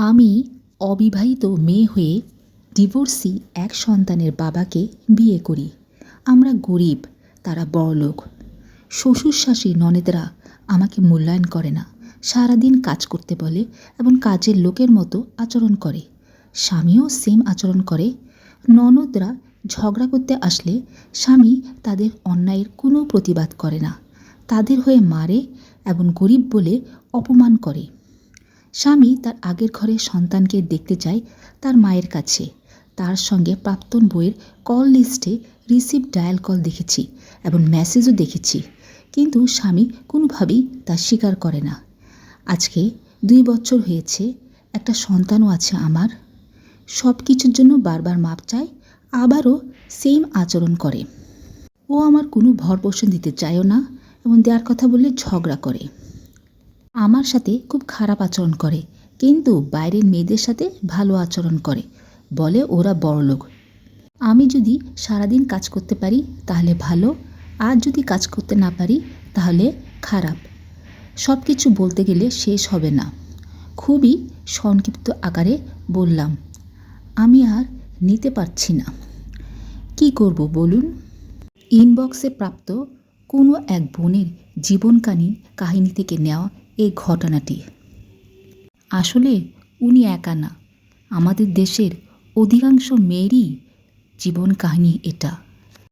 আমি অবিবাহিত মেয়ে হয়ে ডিভোর্সি এক সন্তানের বাবাকে বিয়ে করি। আমরা গরিব, তারা বড়লোক। শ্বশুর শাশুড়ি ননদরা আমাকে মূল্যায়ন করে না। সারাদিন কাজ করতে বলে এবং কাজের লোকের মতো আচরণ করে। স্বামীও সেম আচরণ করে। ননদরা ঝগড়া করতে আসলে স্বামী তাদের অন্যায়ের কোনো প্রতিবাদ করে না। তাদের হয়ে মারে এবং গরিব বলে অপমান করে। স্বামী তার আগের ঘরে সন্তানকে দেখতে যায় তার মায়ের কাছে। তার সঙ্গে প্রাক্তন বইয়ের কল লিস্টে রিসিভ ডায়াল কল দেখেছি এবং মেসেজও দেখেছি। কিন্তু স্বামী কোনোভাবেই তা স্বীকার করে না। আজকে দুই বছর হয়েছে, একটা সন্তানও আছে আমার। সব কিছুর জন্য বারবার মাপ চায়, আবারও সেম আচরণ করে। ও আমার কোনো ভরপোষণ দিতে চায়ও না এবং দেওয়ার কথা বললে ঝগড়া করে। আমার সাথে খুব খারাপ আচরণ করে, কিন্তু বাইরের মেয়েদের সাথে ভালো আচরণ করে, বলে ওরা বড়লোক। আমি যদি সারাদিন কাজ করতে পারি, তাহলে ভালো, আর যদি কাজ করতে না পারি, তাহলে খারাপ। সব কিছু বলতে গেলে শেষ হবে না। খুবই সংক্ষিপ্ত আকারে বললাম, আমি আর নিতে পারছি না। কি করব বলুন? ইনবক্সে প্রাপ্ত কোনো এক বোনের জীবনকানী কাহিনী থেকে নেওয়া এই ঘটনাটি। আসলে উনি একা না আমাদের দেশের অধিকাংশ মেয়েরই জীবন কাহিনী এটা।